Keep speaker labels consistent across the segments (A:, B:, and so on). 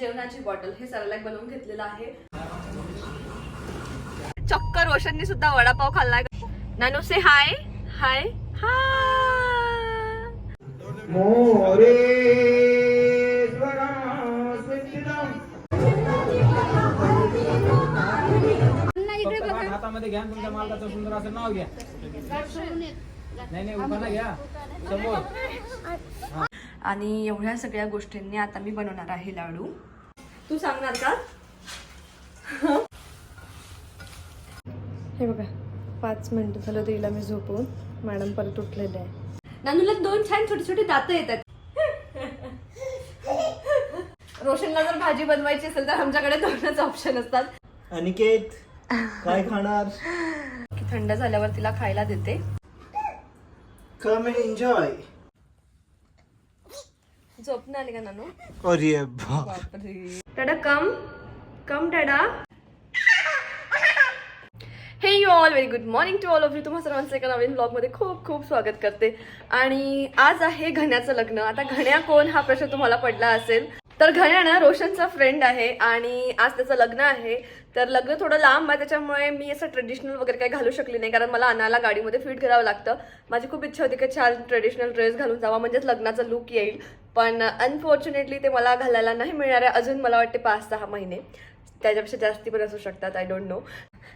A: जेवणाची बॉटल हे सरलाक बनवून घेतलेलं आहे. चक्क रोशननी सुद्धा वडापाव खाल्लाय. नानू से हाय. हाय. हाय
B: हातामध्ये घ्या आणि तुमच्या मालकाचं सुंदर असं नाव घ्या. नाही नाही उभा घ्या. समोर.
A: आणि एवढ्या सगळ्या गोष्टींनी आता मी बनवणार आहे लाडू. तू सांगणार का? हे बघा पाच मिनिटं झालं तिला मी झोपवून मॅडम परत उठलेले आहे. नानूला दोन छान छोटे छोटे दात येतात. रोशनला जर भाजी बनवायची असेल तर आमच्याकडे दोनच ऑप्शन असतात.
C: अनिकेत काय खाणार?
A: की थंड झाल्यावर तिला खायला देते.
C: कम एन्जॉय
A: झोप आली का नानू
C: अरे बाप.
A: बापरे. टाडा come come tada hey you all very good morning to all of you तुम्हा सर्वांचं एका नवीन ब्लॉगमध्ये खूप खूप स्वागत करते. आणि आज आहे घण्याचं लग्न. आता घण्या कोण हा प्रश्न तुम्हाला पडला असेल. तर घण्या ना रोशनचा फ्रेंड आहे आणि आज त्याचं लग्न आहे. तर लग्न थोडं लांब आहे त्याच्यामुळे मी असं ट्रेडिशनल वगैरे काही घालू शकली नाही कारण मला आणायला गाडीमध्ये फिट करावं लागतं. माझी खूप इच्छा होती की छान ट्रेडिशनल ड्रेस घालून जावा म्हणजेच लग्नाचा लुक येईल. पण अनफॉर्च्युनेटली ते मला घालायला नाही मिळणार आहे. अजून मला वाटते पाच सहा महिने. त्याच्यापेक्षा जास्ती पण असू शकतात आय डोंट नो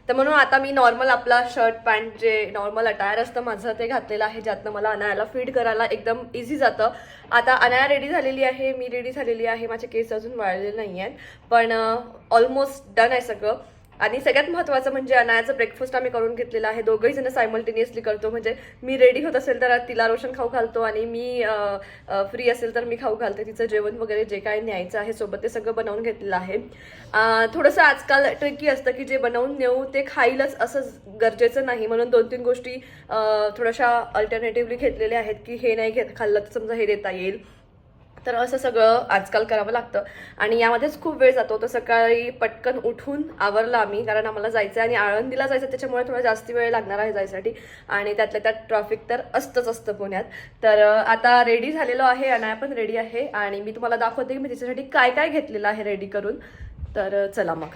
A: तर म्हणून आता मी नॉर्मल आपला शर्ट पॅन्ट जे नॉर्मल अटायर असतं माझं ते घातलेलं आहे ज्यातनं मला अनायाला फीड करायला एकदम इझी जातं. आता अनाया रेडी झालेली आहे मी रेडी झालेली आहे माझे केस अजून वाळलेले नाही आहेत पण ऑलमोस्ट डन आहे सगळं. आणि सगळ्यात महत्त्वाचं म्हणजे अनायाचं ब्रेकफास्ट आम्ही करून घेतलेला आहे. दोघंही जण सायमल्टेनियसली करतो. म्हणजे मी रेडी होत असेल तर तिला रोशन खाऊ घालतो आणि मी फ्री असेल तर मी खाऊ घालते. तिचं जेवण वगैरे जे काय न्यायचं आहे सोबत ते सगळं बनवून घेतलेलं आहे. थोडंसं आजकाल ट्रिकी असतं की जे बनवून नेऊ ते खाईलच असं गरजेचं नाही. म्हणून दोन तीन गोष्टी थोड्याशा अल्टरनेटिव्हली घेतलेल्या आहेत की हे नाही घेत खाल्लं तर समजा हे देता येईल. तर असं सगळं आजकाल करावं लागतं. आणि यामध्येच खूप वेळ जातो. तर सकाळी पटकन उठून आवरला आम्ही कारण आम्हाला जायचं आहे आणि आळंदीला जायचं त्याच्यामुळे थोडा जास्त वेळ लागणार आहे जायसाठी. आणि त्यातल्या त्यात ट्रॅफिक तर असतंच असतं पुण्यात. तर आता रेडी झालेलो आहे अनाया पण रेडी आहे. आणि मी तुम्हाला दाखवते की मी तिच्यासाठी काय काय घेतलेलं आहे रेडी करून. तर चला मग.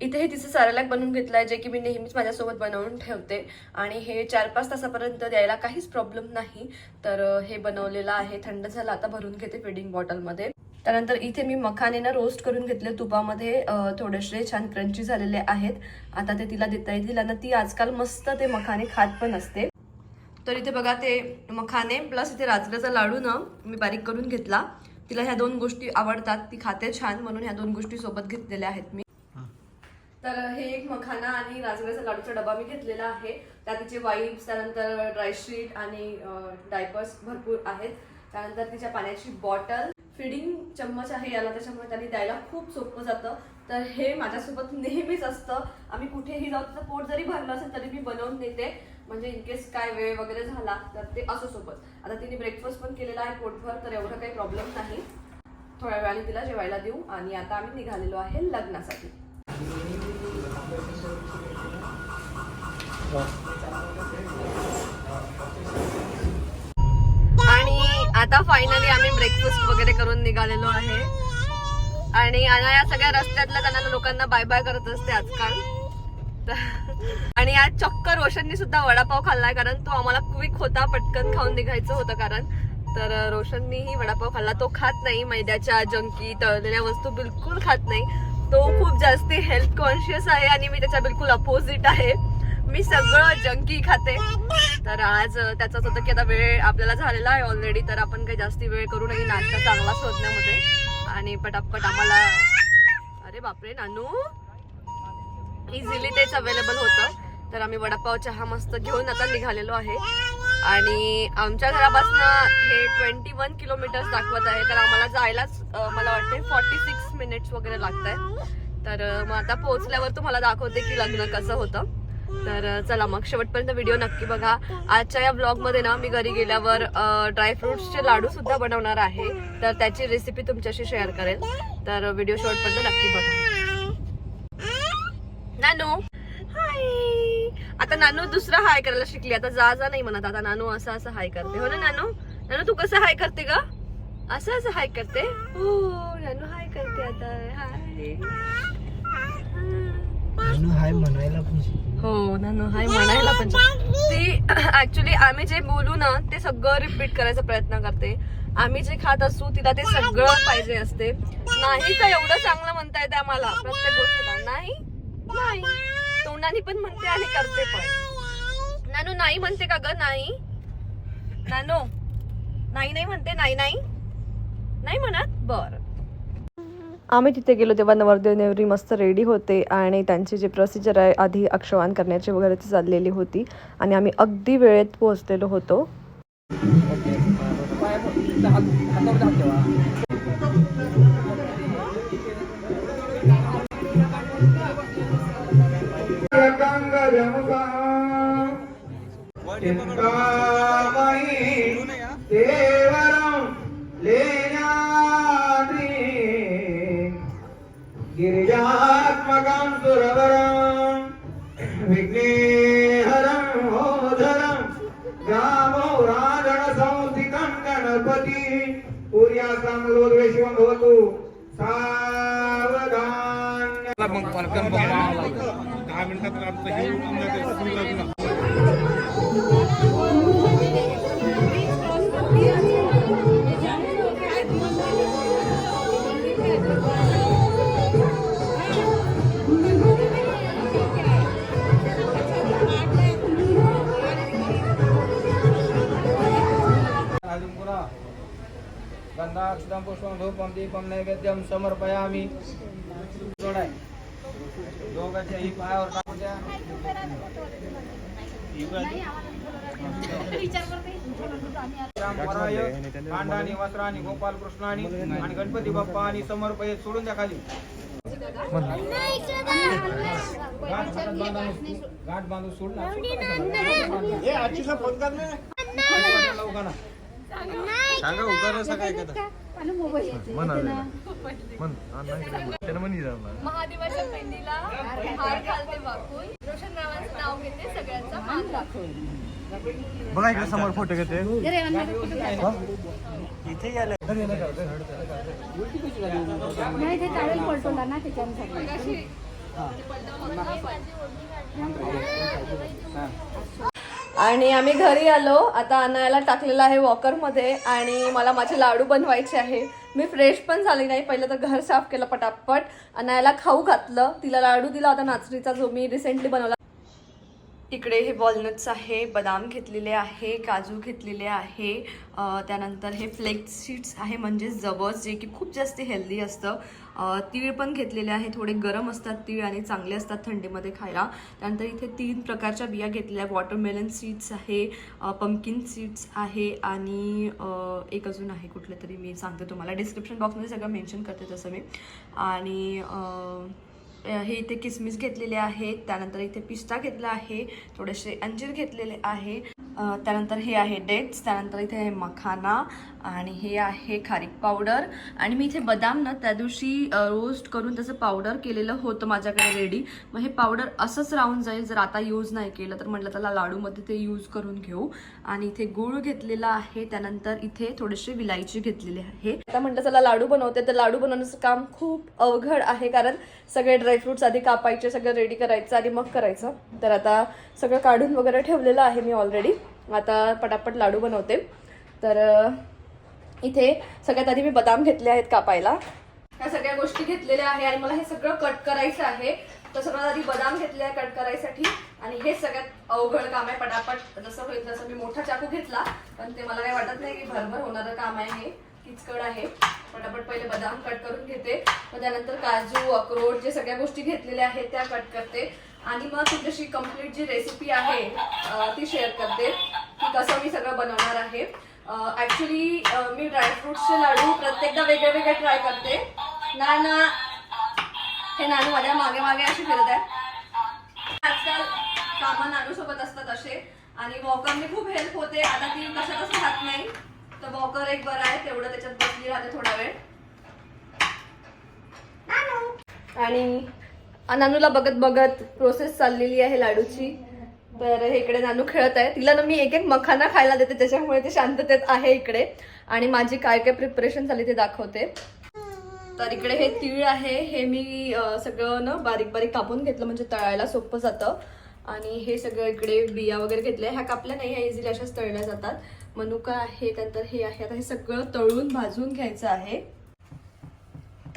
A: इथे हे तिचं सॅरलॅक बनवून घेतलं आहे जे की मी नेहमीच माझ्यासोबत बनवून ठेवते. आणि हे चार पाच तासापर्यंत द्यायला काहीच प्रॉब्लेम नाही. तर हे बनवलेलं आहे थंड झालं आता भरून घेते फिडिंग बॉटलमध्ये त्यानंतर इथे मी मखाने ना रोस्ट करून घेतले तुपामध्ये थोडेसे छान क्रंची झालेले आहेत. आता ते तिला देता येईल तिला ना ती आजकाल मस्त ते मखाने खात पण असते. तर इथे बघा ते मखाने प्लस इथे राजगिराचा लाडू ना मी बारीक करून घेतला. तिला ह्या दोन गोष्टी आवडतात ती खाते छान म्हणून ह्या दोन गोष्टी सोबत घेतलेल्या आहेत मी. तर हे एक मखाना आणि राजगिराचा लाडूचा डबा मी घेतलेला आहे. त्यात तिचे वाईप्स त्यानंतर ड्रायशीट आणि डायपर्स भरपूर आहेत. त्यानंतर तिच्या पाण्याची बॉटल फिडिंग चम्मच आहे याला त्याच्यामुळे त्यांनी द्यायला खूप सोपं जातं. तर हे माझ्यासोबत नेहमीच असतं. आम्ही कुठेही जाऊ तर पोट जरी भरलं असेल तरी मी बनवून देते. म्हणजे इनकेस काय वेळ वगैरे झाला तर ते असो सोबत. आता तिने ब्रेकफास्ट पण केलेला आहे पोटभर तर एवढं काही प्रॉब्लेम नाही. थोड्या वेळाने तिला जेवायला देऊ आणि आता आम्ही निघालेलो आहे लग्नासाठी. आणि आता फायनली आम्ही ब्रेकफास्ट वगैरे करून निघालेलो आहे. आणि आता या सगळ्या रस्त्यातल्या त्यांना लोकांना बाय बाय करत असते आजकाल. आणि आज चक्क रोशननी सुद्धा वडापाव खाल्लाय कारण तो आम्हाला क्विक होता पटकन खाऊन निघायचं होतं कारण. तर रोशननीही वडापाव खाल्ला. तो खात नाही मैद्याच्या जंकी तळलेल्या वस्तू बिलकुल खात नाही. तो खूप जास्ती हेल्थ कॉन्शियस आहे आणि मी त्याच्या बिलकुल अपोजिट आहे. मी सगळं जंकी खाते. तर आज त्याचाच होतं की आता वेळ आपल्याला झालेला आहे ऑलरेडी तर आपण काही जास्ती वेळ करू नये नाश्ता चांगला शोधण्यामध्ये. आणि पटापट आम्हाला अरे बापरे नानू. इझिली तेच अवेलेबल होतं. तर आम्ही वडापाव चहा मस्त घेऊन आता निघालेलो आहे. आणि आमच्या घरापासनं हे ट्वेंटी वन किलोमीटर्स दाखवत आहे. तर आम्हाला जायलाच मला वाटते फॉर्टी सिक्स मिनिट्स वगैरे लागत आहे तर मग आता पोहोचल्यावर तुम्हाला दाखवते की लग्न कसं होतं. तर चला मग शेवटपर्यंत व्हिडिओ नक्की बघा. आजच्या या ब्लॉगमध्ये ना मी घरी गेल्यावर ड्रायफ्रुट्सचे लाडू सुद्धा बनवणार आहे. तर त्याची रेसिपी तुमच्याशी शेअर करेल तर व्हिडिओ शेवटपर्यंत नक्की बघा. नानू? आता नानू दुसरा हाय करायला शिकली. आता जा जा नाही म्हणत. आता नानू असं असं हाय करते. हो ना नानू? नानू तू कसं हाय करते ग? असं असं हाय करते? हो नानू हाय करते आता.
C: हाय हाय म्हणायला पण
A: हो ना हाय म्हणायला पण ती ऍक्च्युली आम्ही जे बोलू ना ते सगळं रिपीट करायचा प्रयत्न करते. आम्ही जे खात असू तिला ते सगळं पाहिजे असते. नाही का एवढं चांगलं म्हणता येते आम्हाला प्रत्येक गोष्टीला. नाही? नाही. तोंडाने पण म्हणते आणि करते पण. नानू नाही म्हणते का ग? नाही. नानो नाही नाही म्हणते. नाही नाही. नाही म्हणत? बरं. आम्ही तिथे गेलो तेव्हा नवरदेव नेवरी मस्त रेडी होते आणि त्यांची जी प्रोसिजर आहे आधी अक्षवान करण्याची वगैरे ती चाललेली होती. आणि आम्ही अगदी वेळेत पोहोचलेलो होतो.
C: कान्तुरवरम् विघ्नेहरम् होधरम् रामो राजणसंस्थितम् गणपति। सूर्यास्ताम् लोद्वेषिवम् भवतु। सावधान्य
B: मग पलकन दहा मिनिटात आमचं हे लग्न गंधाक्षदं पुष्पं धूपं दीपं नैवेद्यं समर्पयामि. जोडाय. दोघांच्या ही पायावर टाकू द्या. रामवराय, कांडानी वस्त्रानी गोपाल कृष्णानी आणि गणपती बाप्पा आणि समर्पयत सोडून द्या खाली. गाठ हातात बांधा गाठ बांधून सोड ना लवकर ना
A: महादेवाच्या मेहंदीला हार घालते वाकून रोशन रावांचं नाव घेते सगळ्यांचा मान दाखवून.
C: बघा इकडे समोर फोटो घेते.
D: नाही ते पलटवला ना त्याच्यासाठी.
A: आणि आम्ही घरी आलो. आता आणायला टाकलेलं आहे वॉकरमध्ये आणि मला माझे लाडू बनवायचे आहे. मी फ्रेश पण झाली नाही. पहिलं तर घर साफ केलं पटापट. आणायला खाऊ घातलं. तिला लाडू दिला. होता नाचरीचा जो मी रिसेंटली बनवला इकडे हे वॉलनट्स आहे बदाम घेतलेले आहे काजू घेतलेले आहे. त्यानंतर हे फ्लेक्स सीड्स आहे म्हणजे जवस जे की खूप जास्त हेल्दी असतं. तीळ पण घेतलेले आहे थोडे गरम असतात तीळ आणि चांगले असतात थंडीमध्ये खायला. त्यानंतर इथे तीन प्रकारच्या बिया घेतलेल्या वॉटरमेलन सीड्स आहे पम्पकिन सीड्स आहे आणि एक अजून आहे कुठलं तरी मी सांगते तुम्हाला. डिस्क्रिप्शन बॉक्समध्ये सगळं मेन्शन करते तसं मी. आणि हे इथे किसमिस घेतलेले आहेत त्यानंतर इथे पिस्ता घेतला आहे थोडेसे अंजीर घेतलेले आहे. त्यानंतर हे आहे डेट्स त्यानंतर इथे आहे मखाना आणि हे आहे खारीक पावडर आणि मी इथे बदाम ना त्या दिवशी रोस्ट करून त्याचं पावडर केलेलं होतं माझ्याकडे रेडी मग हे पावडर असंच राहून जाईल जर आता यूज नाही केलं तर म्हटलं त्याला लाडूमध्ये ते यूज करून घेऊ. आणि इथे गुळ घेतलेला आहे त्यानंतर इथे थोडेसे विलायची घेतलेले आहे. आता म्हटलं चला लाडू बनवते तर लाडू बनवण्याचं काम खूप अवघड आहे कारण सगळे ड्रायफ्रुट्स आधी कापायचे सगळं रेडी करायचं आणि मग करायचं. तर आता सगळं काढून वगैरे ठेवलेलं आहे मी ऑलरेडी आता पटापट लाडू बनवते. तर इथे सगळ्यात आधी मी बदाम घेतले आहेत कापायला. ह्या सगळ्या गोष्टी घेतलेल्या आहे आणि मला हे सगळं कट करायचं आहे. तर सगळ्यात आधी बदाम घेतले आहे कट करायसाठी आणि हे सगळ्यात अवघड काम आहे पटापट. जसं होईल तसं मी मोठा चाकू घेतला पण ते मला काही वाटत नाही की भरभर होणारं काम आहे हे. किचकड आहे. पटापट पहिले बदाम कट करून घेते. मग त्यानंतर काजू अक्रोड जे सगळ्या गोष्टी घेतलेल्या आहेत त्या कट करते. आणि मग तुमच्याशी कंप्लीट जी रेसिपी आहे ती शेअर करते. की कसं मी सगळं बनवणार आहे. ऍक्च्युली मी ड्रायफ्रुट्सचे लाडू प्रत्येकदा वेगळे वेगळे ट्राय करते. ना ना हे नानू माझ्या मागे मागे अशी फिरत आहे आजकाल कामं नानू सोबत असतात असे. आणि वॉकरने खूप हेल्प होते. आता ती कशातच राहत नाही. तर वॉकर एक बरं आहे तेवढं त्याच्यात बसली राहते थोडा वेळ. आणि नानूला बघत बघत प्रोसेस चाललेली आहे लाडूची. तर हे इकडे नानू खेळत आहे. तिला ना मी एक एक मखाना खायला देते त्याच्यामुळे ते शांततेत आहे इकडे. आणि माझी काय काय प्रिपरेशन झाली ते दाखवते. तर इकडे हे तीळ आहे हे मी सगळं ना बारीक बारीक कापून घेतलं म्हणजे तळायला सोपं जातं. आणि हे सगळं इकडे बिया वगैरे घेतल्या. ह्या कापल्या नाही ह्या इझिली अशाच तळल्या जातात. मनुका आहे त्यानंतर हे आहे. आता हे सगळं तळून भाजून घ्यायचं आहे.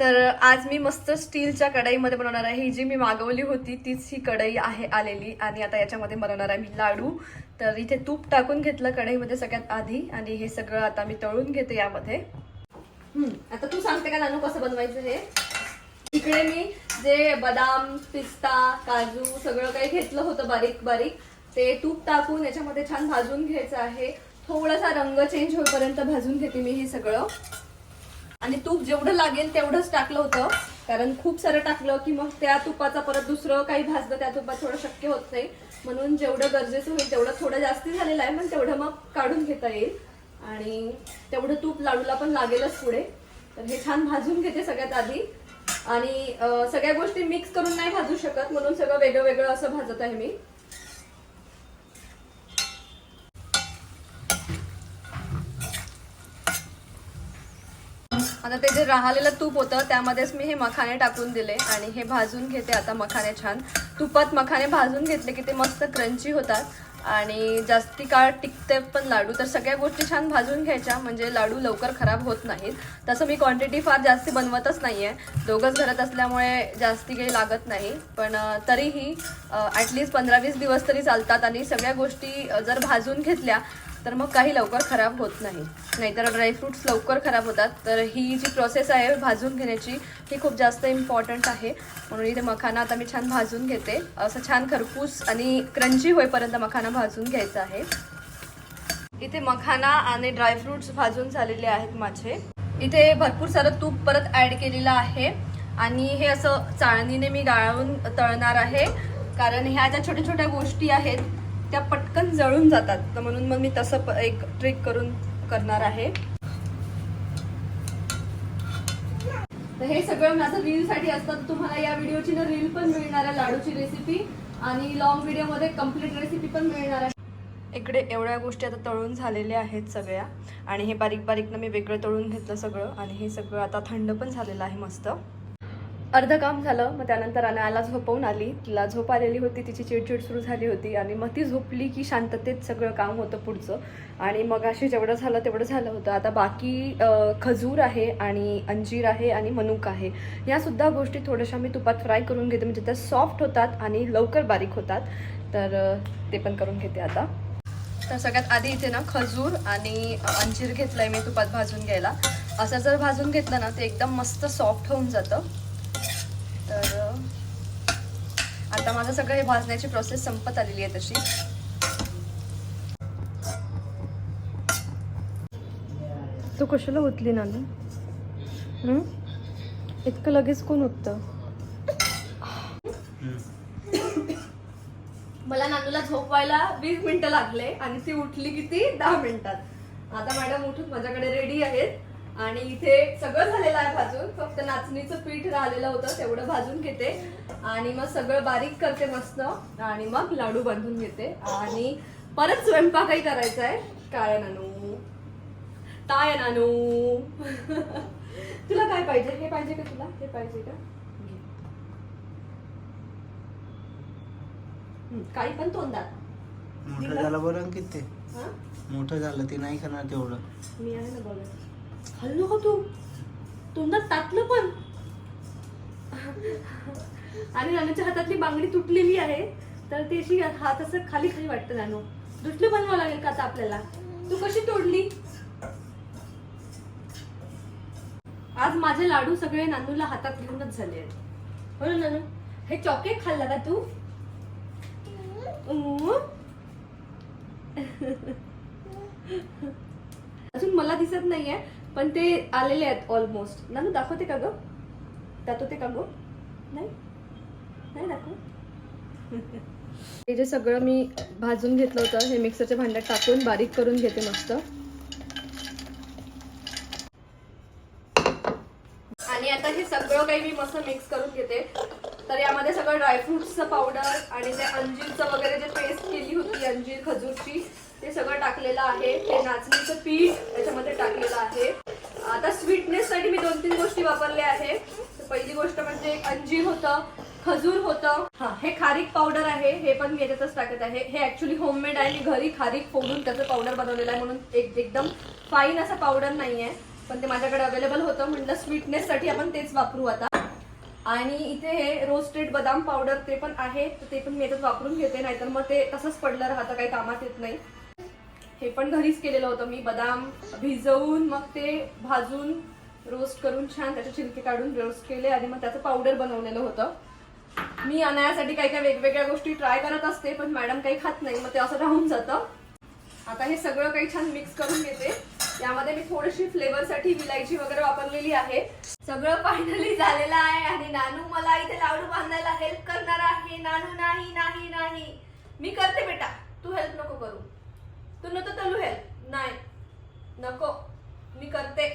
A: तर आज मी मस्त स्टीलच्या कढईमध्ये बनवणार आहे. ही जी मी मागवली होती तीच ही कढई आहे आलेली आणि आता याच्यामध्ये बनवणार आहे मी लाडू. तर इथे तूप टाकून घेतलं कढईमध्ये सगळ्यात आधी आणि हे सगळं आता मी तळून घेते यामध्ये. आता तू सांगते का नानू कसं बनवायचं हे? इकडे मी जे बदाम पिस्ता काजू सगळं काही घेतलं होतं बारीक बारीक. ते तूप टाकून याच्यामध्ये छान भाजून घ्यायचं आहे. थोडासा रंग चेंज होईपर्यंत भाजून घेते मी हे सगळं. आणि तूप जेवढं लागेल तेवढंच टाकलं होतं. कारण खूप सारं टाकलं की मग त्या तुपाचा परत दुसरं काही भाजलं त्या तुपात थोडं शक्य होत नाही. म्हणून जेवढं गरजेचं होईल तेवढं थोडं जास्ती झालेलं आहे पण तेवढं मग काढून घेता येईल. आणि तेवढं तूप लाडूला पण लागेलच पुढे. तर हे छान भाजून घेते सगळ्यात आधी. आणि सगळ्या गोष्टी मिक्स करून नाही भाजू शकत म्हणून सगळं वेगळं वेगळं असं भाजत आहे मी. आता ते जे राहिलेलं तूप होतं त्यामध्येच मी हे मखाने टाकून दिले आणि हे भाजून घेते आता मखाने छान. तुपात मखाने भाजून घेतले की ते मस्त क्रंची होतात. आणि जास्ती काळ टिकते पण लाडू. तर सगळ्या गोष्टी छान भाजून घ्यायच्या म्हणजे लाडू लवकर खराब होत नाहीत. तसं मी क्वांटिटी फार जास्ती बनवतच नाही आहे दोघंच घरात असल्यामुळे जास्ती काही लागत नाही. पण तरीही ॲटलिस्ट पंधरा वीस दिवस तरी चालतात आणि सगळ्या गोष्टी जर भाजून घेतल्या तर मग काही लवकर खराब होत नाही. नाहीतर ड्रायफ्रुट्स लवकर खराब होतात. तर ही जी प्रोसेस आहे भाजून घेण्याची ही खूप जास्त इम्पॉर्टंट आहे. म्हणून इथे मखाना आता मी छान भाजून घेते. असं छान खरपूस आणि क्रंची होईपर्यंत मखाना भाजून घ्यायचा आहे. इथे मखाना आणि ड्रायफ्रुट्स भाजून झालेले आहेत माझे. इथे भरपूर सारं तूप परत ॲड केलेलं आहे. आणि हे असं चाळणीने मी गाळून तळणार आहे. कारण ह्या ज्या छोट्या छोट्या गोष्टी आहेत त्या पटकन जळून जातात. तर म्हणून मग मी तसं एक ट्रिक करून करणार आहे. तर हे सगळं माझं रीलसाठी असतं. तुम्हाला या व्हिडिओची ना रील पण मिळणार आहे लाडूची रेसिपी आणि लॉंग व्हिडिओमध्ये कंप्लीट रेसिपी पण मिळणार आहे. इकडे एवढ्या गोष्टी आता तळून झालेल्या आहेत सगळ्या. आणि हे बारीक बारीकनं मी वेगळं तळून घेतलं सगळं. आणि हे सगळं आता थंड पण झालेलं आहे मस्त. अर्ध काम झालं मग त्यानंतर अनायाला झोपवून आली. तिला झोप आलेली होती तिची चिडचिड सुरू झाली होती आणि मग ती झोपली की शांततेत सगळं काम होतं पुढचं. आणि मग अशी जेवढं झालं तेवढं झालं होतं. आता बाकी खजूर आहे आणि अंजीर आहे आणि मनुक आहे. या सुद्धा गोष्टी थोड्याशा मी तुपात फ्राय करून घेते. म्हणजे त्या सॉफ्ट होतात आणि लवकर बारीक होतात. तर ते पण करून घेते आता. तर सगळ्यात आधी इथे ना खजूर आणि अंजीर अंजीर घेतलंय मी तुपात भाजून घ्यायला. असं जर भाजून घेतलं ना ते एकदम मस्त सॉफ्ट होऊन जातं तर अ, आता माझं सगळं हे भाजण्याची प्रोसेस संपत आलेली आहे तशी. तू कशाला उतली ना इतकं लगेच कोण उठतं? मला नानूला झोपवायला वीस मिनिटं लागले आणि ती उठली किती? दहा मिनिटात. आता मॅडम उठून माझ्याकडे रेडी आहेत. आणि इथे सगळं झालेलं आहे भाजून. फक्त नाचणीचं पीठ राहिलेलं होतं तेवढं भाजून घेते. आणि मग सगळं बारीक करते मस्त. आणि मग लाडू बांधून घेते. आणि परत स्वयंपाकही करायचा आहे. काय नानू? काय नानू? तुला काय पाहिजे? हे पाहिजे का तुला? हे पाहिजे का? काही पण तोंडात.
E: मोठं झालं बरं किती? मोठं झालं ते नाही करणार तेवढं.
A: मी आहे ना बोलत. हल्लो का तू? तोंडात टाकलं पण. आणि नानूच्या हातातली बांगडी तुटलेली आहे तर ती अशी हात असं खाली खाली वाटतं नानू. दुसरी बनवावं लागेल का आता आपल्याला? तू कशी तोडली? आज माझे लाडू सगळे नानूला हातात घेऊनच झाले आहेत. हो ना नानू? हे चॉकलेट खाल्ला का तू? अजून मला दिसत नाहीये पण ते आलेले आहेत ऑलमोस्ट नानू दाखवते का ग? दाखवते का ग? नाही? नाही दाखव हे जे सगळं मी भाजून घेतलं होतं हे मिक्सरच्या भांड्यात टाकून बारीक करून घेते मस्त. आणि आता हे सगळं काही मी मस्त मिक्स करून घेते. तर यामध्ये सगळं ड्रायफ्रुट्सचं पावडर आणि ते अंजीरचं वगैरे जे पेस्ट केली होती अंजीर खजूरची ते सगळं टाकलेलं आहे. ते नाचणीचं पीठ त्याच्यामध्ये टाकलेलं आहे. आता स्वीटनेस साठी मी दोन तीन गोष्टी वापरल्या आहे. पहिली गोष्ट म्हणजे एक अंजीर होतं खजूर होतं. हा हे खारीक पावडर आहे. हे पण मी याच्यातच टाकत आहे. हे ऍक्च्युली होममेड आहे. मी घरी खारीक फोडून त्याचं पावडर बनवलेलं आहे म्हणून एक एकदम फाईन असं पावडर नाहीये. पण ते माझ्याकडे अवेलेबल होतं. म्हटलं स्वीटनेस साठी आपण तेच वापरू आता. आणि इथे हे रोस्टेड बदाम पावडर ते पण आहे. ते पण मी याच्यात वापरून घेते. नाहीतर मग ते तसंच पडलं राहतं. काही कामात येत नाही. हे पण घरीच केलेलं होतं. मी बदाम भिजवून मग ते भाजून रोस्ट करून छान त्याचे छिलके काढून रोस्ट केले आणि मग त्याचं पावडर बनवलेलं होतं. मी अनायासाठी काही काही वेगवेगळ्या गोष्टी ट्राय करत असते पण मॅडम काही खात नाही. मग ते असं राहून जातं. आता हे सगळं काही छान मिक्स करून घेते. यामध्ये मी थोडीशी फ्लेवरसाठी विलायची वगैरे वापरलेली आहे. सगळं फायनली झालेलं आहे आणि नानू मला इथे लाडू बांधायला हेल्प करणार आहे. नानू नाही नाही नाही. मी करते बेटा. तू हेल्प नको करू. तू नको तलू हेल्प नाही. नको. मी करते.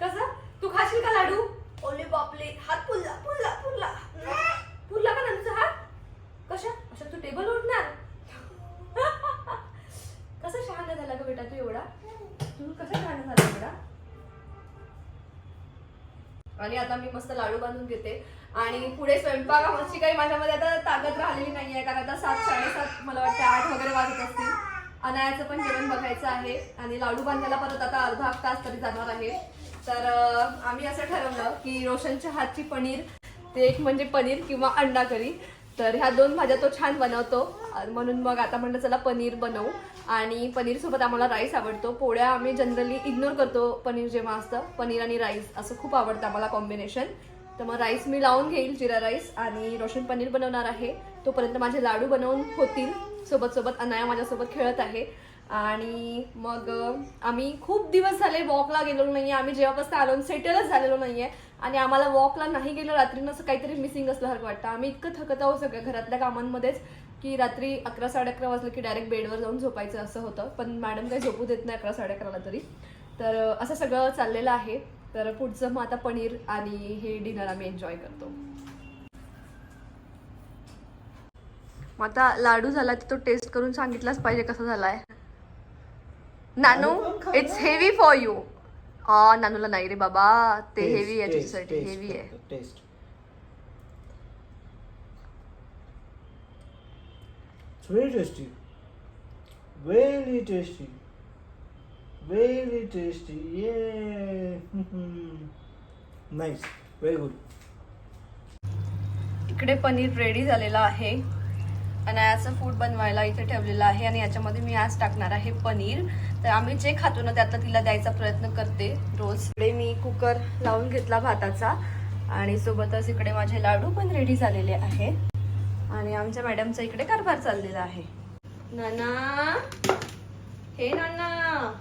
A: कसं? तू खाशील का लाडू? ओले बापले. हात पुरला पुरला पुरला. पुरला का नंतर हात? कशा? कशा तू टेबल उठणार कसा शहाणा झाला ग बेटा तू एवढा? तू कसा शहाणा झाला बेटा आणि आता मी मस्त लाडू बांधून घेते. आणि पुढे स्वयंपाकाची काही माझ्यामध्ये आता ताकद राहिलेली आहे कारण आता सात साडेसात मला वाटतं आठ वगैरे वाजत असतील. अनायाचं पण जेवण बघायचं आहे आणि लाडू बांधायला परत आता अर्धा तास तरी जाणार आहे. तर आम्ही असं ठरवलं की रोशनच्या हातची पनीर ते एक म्हणजे पनीर किंवा अंडा करी. तर ह्या दोन भाज्या तो छान बनवतो. म्हणून मग आता म्हणलं चला पनीर बनवू. आणि पनीरसोबत आम्हाला राईस आवडतो. पोळ्या आम्ही जनरली इग्नोर करतो पनीर जेव्हा असतं. पनीर आणि राईस असं खूप आवडतं आम्हाला कॉम्बिनेशन तर मग राईस मी लावून घेईल जिरा राईस आणि रोशन पनीर बनवणार आहे. तोपर्यंत माझे लाडू बनवून होतील. सोबत सोबत अनाया माझ्यासोबत खेळत आहे. आणि मग आम्ही खूप दिवस झाले वॉकला गेलेलो नाहीये. आम्ही जेव्हापासून आलो सेटलच झालेलो नाहीये. आणि आम्हाला वॉकला नाही गेलो रात्रीनं असं काहीतरी मिसिंग असल्यासारखं वाटतं. आम्ही इतकं थकत आहोत सगळ्या घरातल्या कामांमध्येच की रात्री अकरा साडे अकरा वाजलं की डायरेक्ट बेडवर जाऊन झोपायचं असं होतं. पण मॅडम काही झोपू देत नाही अकरा साडे अकराला तरी. तर असं सगळं चाललेलं आहे. तर पुढचं मग आता पनीर आणि हे डिनर आम्ही एन्जॉय करतो. मग आता लाडू झाला की तो टेस्ट करून सांगितलाच पाहिजे कसा आहे Nanu it's heavy for you हा नानूला नाही रे बाबा. ते हेवी आहे तुझ्यासाठी हेवी आहे.
E: Taste very tasty very tasty very tasty yeah nice very good
A: इकडे पनीर रेडी झालेलं आहे. आणि याचं फूड बनवायला इथे ठेवलेलं आहे. आणि याच्यामध्ये मी आज टाकणार आहे पनीर. तर आम्ही जे खातो ना त्यातला तिला द्यायचा प्रयत्न करते रोज. इकडे मी कुकर लावून घेतला भाताचा. आणि सोबतच इकडे माझे लाडू पण रेडी झालेले आहे आणि आमच्या मॅडमचा इकडे कारभार चाललेला आहे. नाना! हे नाना!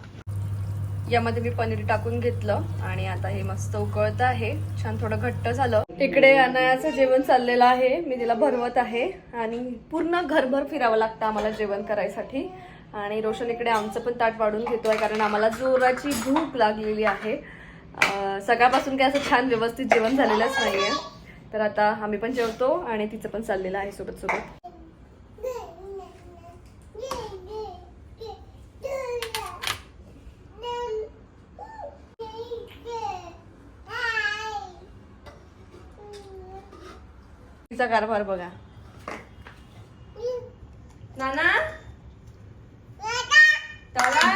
A: यामध्ये मी पनीर टाकून घेतलं आणि आता हे मस्त उकळत आहे. छान थोडं घट्ट झालं. इकडे अनायाचं जेवण चाललेलं आहे. मी तिला भरवत आहे. आणि पूर्ण घरभर फिरावं लागतं आम्हाला जेवण करायसाठी. आणि रोशन इकडे आमचं पण ताट वाढून घेतोय कारण आम्हाला जोराची भूक लागलेली आहे. सकाळपासून काय असं छान व्यवस्थित जेवण झालेलंच नाही आहे तर आता आम्ही पण जेवतो आणि तिचं पण चाललेलं आहे सोबत सोबत तिचा कारभार बघा. नाना दादा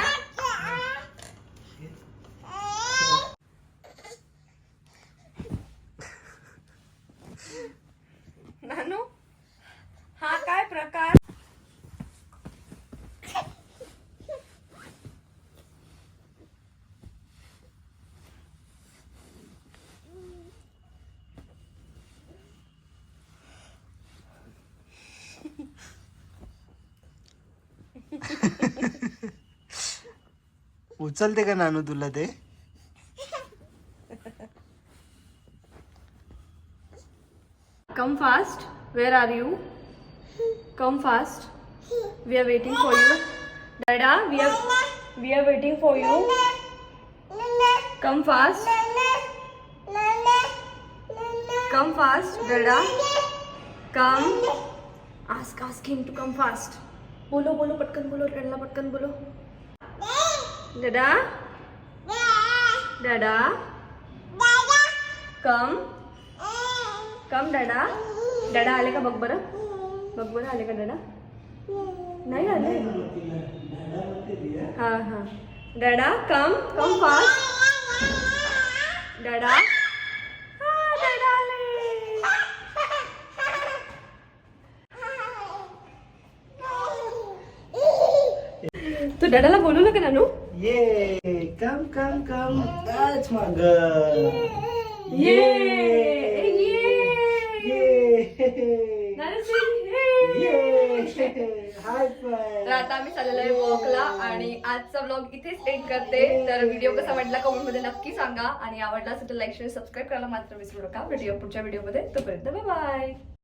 A: नानू हा काय प्रकार
E: उचलते का नानू तुला ते?
A: Come fast where are you come fast we are waiting for you dada we are we are waiting for you come fast come fast dada come ask ask to come fast बोलो बोलो पटकन बोलो डॅडला पटकन बोलो दादा डॅडा कम कम डॅडा डॅडा आले का? बघ बरं. बघ बरं आले का डॅडा नाही आले. हां हां. डॅडा कम कम फास्ट डॅडा हा, डॅडा आले तू डॅडाला बोलू नका नानू.
E: ये कम कम कम my girl
A: ये
E: ये.
A: नानू सिंग, ये.
E: हाय फाय
A: तर आता आम्ही चाललेलो आहे वॉकला आणि आजचा ब्लॉग इथेच एंड करते. तर व्हिडिओ कसा वाटला कमेंटमध्ये नक्की सांगा. आणि आवडला असेल तर लाईक शेअर सबस्क्राईब करायला मात्र विसरू नका. व्हिडिओ पुढच्या व्हिडिओमध्ये तोपर्यंत बाय